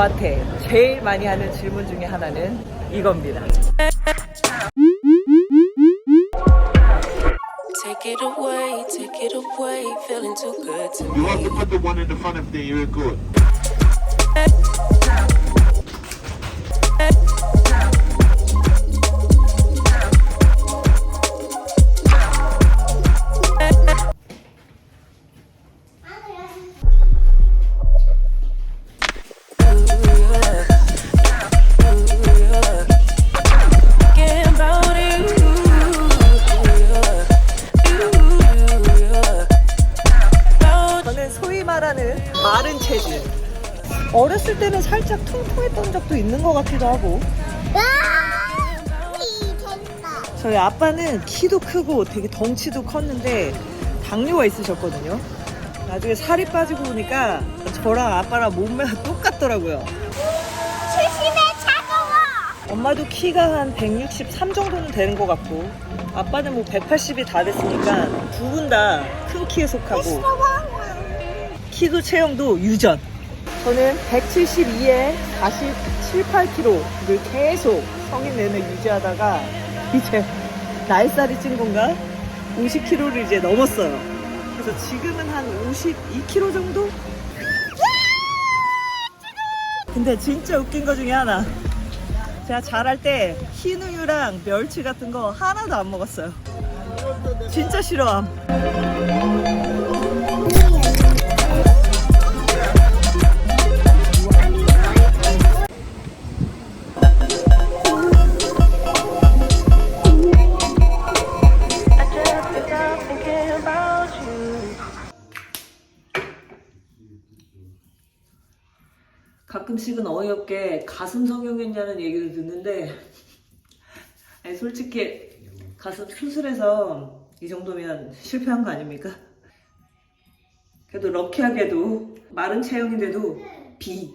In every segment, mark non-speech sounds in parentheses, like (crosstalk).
저한테 제일 많이 하는 질문 중에 하나는 이겁니다. Take it away, take it away, feeling too good to You have to put the one in the front of the ear good. 살짝 퉁퉁했던 적도 있는 것 같기도 하고. 저희 아빠는 키도 크고 되게 덩치도 컸는데 당뇨가 있으셨거든요. 나중에 살이 빠지고 보니까 저랑 아빠랑 몸매가 (laughs) 똑같더라고요. 엄마도 키가 한 163 정도는 되는 것 같고 아빠는 뭐 180이 다 됐으니까 두 분 다 큰 키에 속하고 키도 체형도 유전. 저는 172에 47, 8kg를 계속 성인 내내 유지하다가 이제 나이살이 찐 건가? 50kg를 이제 넘었어요. 그래서 지금은 한 52kg 정도? 근데 진짜 웃긴 거 중에 하나. 제가 자랄 때 흰우유랑 멸치 같은 거 하나도 안 먹었어요. 진짜 싫어함. 가끔씩은 어이없게 가슴 성형했냐는 얘기를 듣는데 (laughs) 아니, 솔직히 가슴 수술해서 이 정도면 실패한 거 아닙니까? 그래도 럭키하게도 마른 체형인데도 B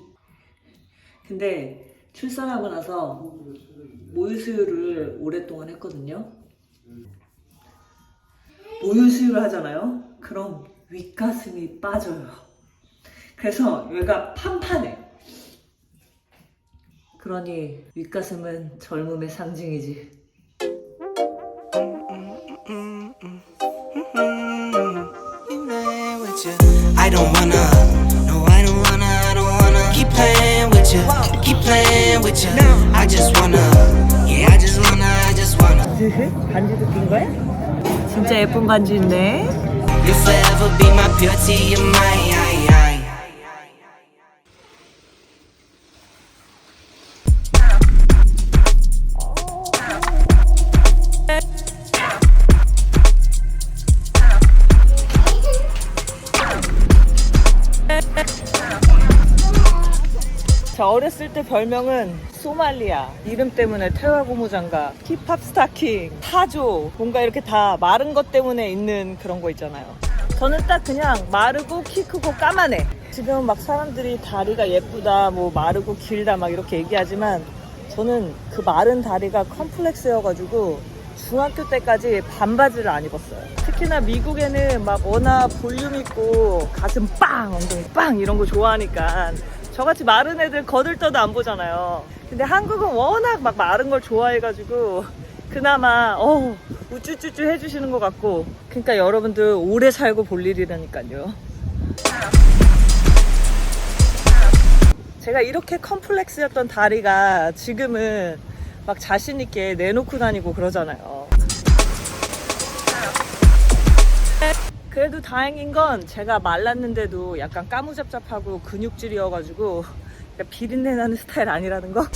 근데 출산하고 나서 모유수유를 오랫동안 했거든요. 모유수유를 하잖아요. 그럼 윗가슴이 빠져요. 그래서 여기가 판판해 그러니 윗가슴은 젊음의 상징이지. playing with you. I don't wanna, no, I don't wanna, I don't wanna keep playing with you, keep playing with you. I just wanna, yeah, I just wanna, I just wanna. 반지도 낀 거야? 진짜 예쁜 반지인데. You'll forever be my beauty, you're mine. 어렸을 때 별명은 소말리아. 이름 때문에 태화 고무장갑, 힙합 스타킹, 타조. 뭔가 이렇게 다 마른 것 때문에 있는 그런 거 있잖아요. 저는 딱 그냥 마르고 키 크고 까만해. 지금 막 사람들이 다리가 예쁘다, 뭐 마르고 길다 막 이렇게 얘기하지만 저는 그 마른 다리가 컴플렉스여가지고 중학교 때까지 반바지를 안 입었어요. 특히나 미국에는 막 워낙 볼륨 있고 가슴 빵, 엉덩이 빵 이런 거 좋아하니까 저같이 마른 애들 거들떠도 안 보잖아요. 근데 한국은 워낙 막 마른 걸 좋아해가지고 그나마 어 우쭈쭈쭈 해주시는 것 같고 그러니까 여러분들 오래 살고 볼 일이라니까요. 제가 이렇게 컴플렉스였던 다리가 지금은 막 자신 있게 내놓고 다니고 그러잖아요. 그래도 다행인 건 제가 말랐는데도 약간 까무잡잡하고 근육질이어가지고 그러니까 비린내 나는 스타일 아니라는 거.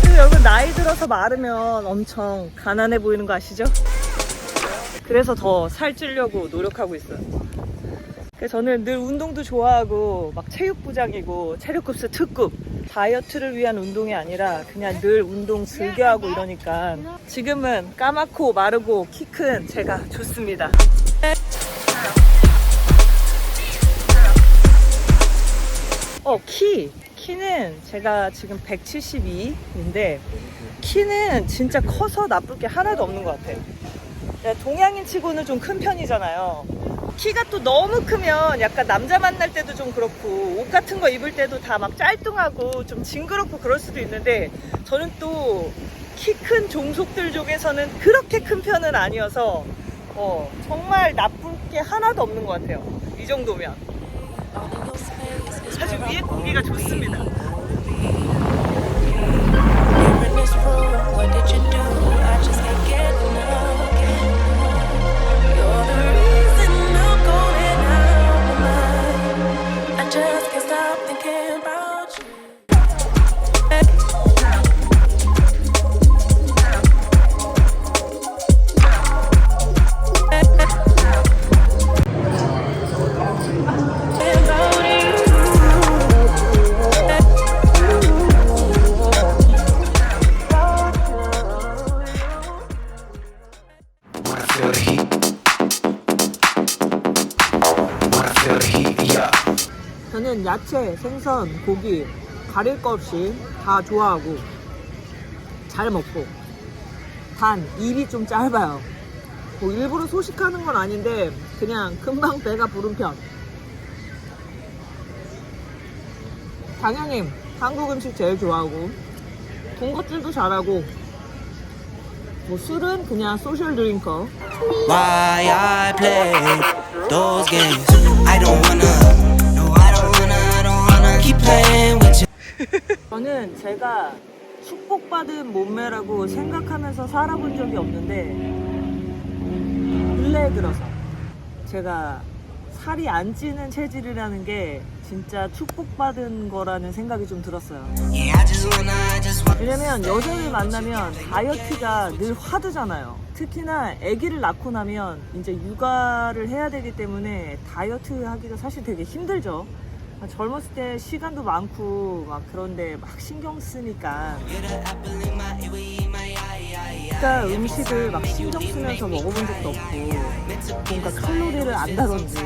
그리고 여러분 나이 들어서 마르면 엄청 가난해 보이는 거 아시죠? 그래서 더 살찌려고 노력하고 있어요. 그래서 저는 늘 운동도 좋아하고 막 체육부장이고 체력급수 특급 다이어트를 위한 운동이 아니라 그냥 늘 운동 즐겨하고 이러니까 지금은 까맣고 마르고 키 큰 제가 좋습니다. 어, 키. 키는 제가 지금 172인데 키는 진짜 커서 나쁠 게 하나도 없는 것 같아요. 동양인 치고는 좀 큰 편이잖아요. 키가 또 너무 크면 약간 남자 만날 때도 좀 그렇고 옷 같은 거 입을 때도 다 막 짤뚱하고 좀 징그럽고 그럴 수도 있는데 저는 또 키 큰 종속들 중에서는 그렇게 큰 편은 아니어서 어, 정말 나쁠 게 하나도 없는 것 같아요. 이 정도면. 사실 위에 공기가 좋습니다. 저는 야채, 생선, 고기 가릴 거 없이 다 좋아하고 잘 먹고 단 입이 좀 짧아요. 뭐 일부러 소식하는 건 아닌데 그냥 금방 배가 부른 편. 당연히 한국 음식 제일 좋아하고 군것질도 잘하고 뭐 술은 그냥 소셜 드링커 Why I play those games? I don't wanna. No, I don't wanna. I don't wanna keep playing with you. 저는 제가 축복받은 몸매라고 생각하면서 살아본 적이 없는데 근래에 들어서 제가 살이 안 찌는 체질이라는 게 진짜 축복받은 거라는 생각이 좀 들었어요. 왜냐면 여자를 만나면 다이어트가 늘 화두잖아요. 특히나 아기를 낳고 나면 이제 육아를 해야 되기 때문에 다이어트 하기가 사실 되게 힘들죠. 아, 젊었을 때 시간도 많고 막 그런데 막 신경 쓰니까 Eye. 그러니까 음식을 막 신경 쓰면서 먹어본 적도 없고 뭔가 칼로리를 안다든지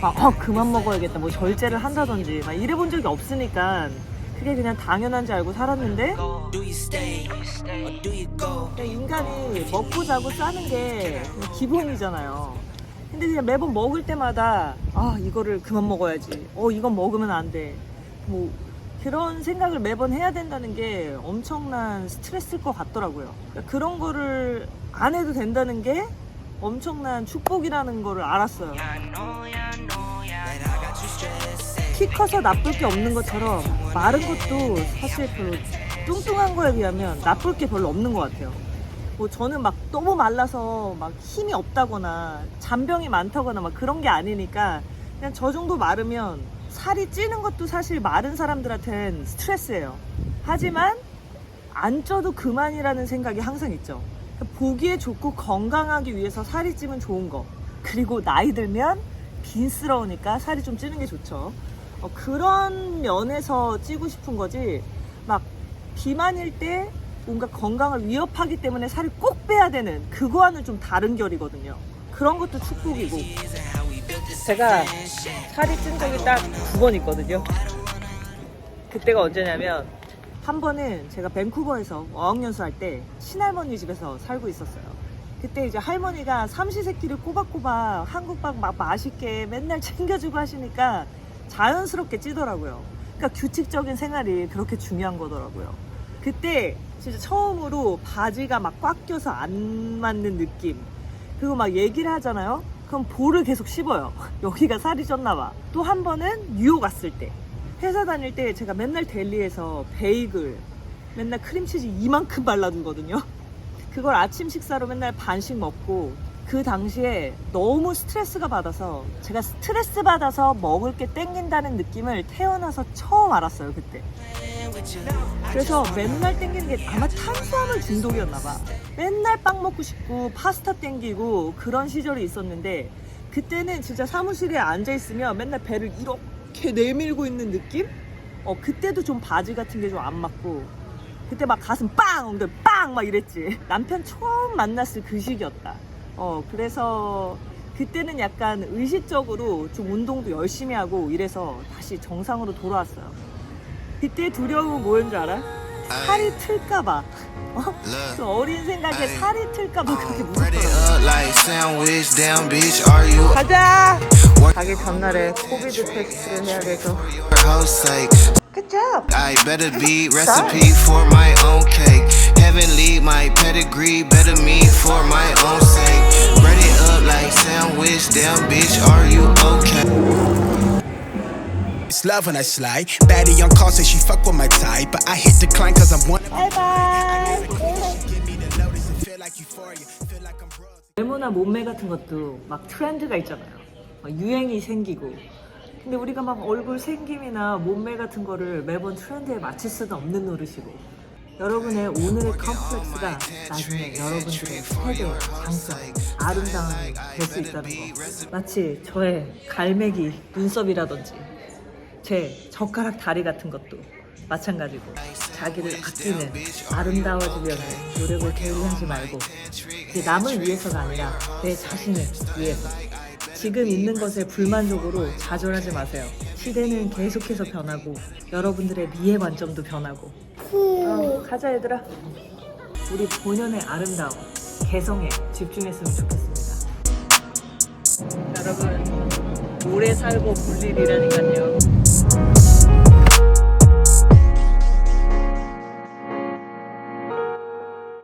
막 어, 그만 먹어야겠다 뭐 절제를 한다든지 막 이래본 적이 없으니까 그게 그냥 당연한지 알고 살았는데? 그냥 인간이 먹고 자고 싸는 게 기본이잖아요. 근데 그냥 매번 먹을 때마다 아 이거를 그만 먹어야지. 어 이건 먹으면 안 돼. 뭐 그런 생각을 매번 해야 된다는 게 엄청난 스트레스일 것 같더라고요. 그러니까 그런 거를 안 해도 된다는 게 엄청난 축복이라는 거를 알았어요. 키 커서 나쁠 게 없는 것처럼 마른 것도 사실 별로 뚱뚱한 거에 비하면 나쁠 게 별로 없는 것 같아요. 뭐 저는 막 너무 말라서 막 힘이 없다거나 잔병이 많다거나 막 그런 게 아니니까 그냥 저 정도 마르면 살이 찌는 것도 사실 마른 사람들한테는 스트레스예요. 하지만 안 쪄도 그만이라는 생각이 항상 있죠. 보기에 좋고 건강하기 위해서 살이 찌면 좋은 거. 그리고 나이 들면 빈스러우니까 살이 좀 찌는 게 좋죠. 어, 그런 면에서 찌고 싶은 거지. 막 비만일 때 뭔가 건강을 위협하기 때문에 살을 꼭 빼야 되는 그거와는 좀 다른 결이거든요. 그런 것도 축복이고. 제가 살이 찐 적이 딱 두 번 있거든요. 그때가 언제냐면 한 번은 제가 밴쿠버에서 어학연수 할 때 친할머니 집에서 살고 있었어요. 그때 이제 할머니가 삼시세끼를 꼬박꼬박 한국밥 막 맛있게 맨날 챙겨주고 하시니까 자연스럽게 찌더라고요. 그러니까 규칙적인 생활이 그렇게 중요한 거더라고요. 그때 진짜 처음으로 바지가 막 꽉 껴서 안 맞는 느낌. 그리고 막 얘기를 하잖아요. 그럼 볼을 계속 씹어요. (laughs) 여기가 살이 쪘나 봐. 또 한 번은 뉴욕 갔을 때. 회사 다닐 때 제가 맨날 델리에서 베이글, 맨날 크림치즈 이만큼 발라두거든요. (laughs) 그걸 아침 식사로 맨날 반씩 먹고 그 당시에 너무 스트레스가 받아서 제가 스트레스 받아서 먹을 게 땡긴다는 느낌을 태어나서 처음 알았어요 그때 그래서 맨날 땡기는 게 아마 탄수화물 중독이었나 봐 맨날 빵 먹고 싶고 파스타 땡기고 그런 시절이 있었는데 그때는 진짜 사무실에 앉아 있으면 맨날 배를 이렇게 내밀고 있는 느낌? 어 그때도 좀 바지 같은 게 좀 안 맞고 그때 막 가슴 빵! 엉덩이 빵! 막 이랬지. (laughs) 남편 처음 만났을 그 시기였다. 어, 그래서 그때는 약간 의식적으로 좀 운동도 열심히 하고 이래서 다시 정상으로 돌아왔어요. 그때 두려움은 뭐였는 줄 알아? 살이 틀까봐. 어? 그 어린 생각에 살이 틀까봐 그렇게 무섭더라고. 가자! 가기 전날에 코비드 테스트를 해야 돼서. Good job! I better be recipe for my own cake. Heavenly, my pedigree, better me for my own sake. Ready up like sandwich, damn bitch, are you okay? It's love when I slide. Baddie on call say she fuck with my type, but I hit decline cause I'm one of I'm royalty. 외모나 몸매 같은 것도 막 트렌드가 있잖아요. 막 유행이 생기고. 근데 우리가 막 얼굴 생김이나 몸매 같은 거를 매번 트렌드에 맞출 수는 없는 노릇이고. 여러분의 오늘의 컴플렉스가 나중에 여러분들의 세계, 장점, 아름다움이 될 수 있다는 거. 마치 저의 갈매기 눈썹이라든지 제 젓가락 다리 같은 것도 마찬가지고 자기를 아끼는 아름다워지려는 노력을 게을리하지 말고 이게 남을 위해서가 아니라 내 자신을 위해서. 지금 있는 것에 불만족으로 좌절하지 마세요. 시대는 계속해서 변하고 여러분들의 미의 관점도 변하고. 어, 가자 얘들아. 우리 본연의 아름다움 개성에 집중했으면 좋겠습니다. 여러분 오래 살고 볼 일이라니까요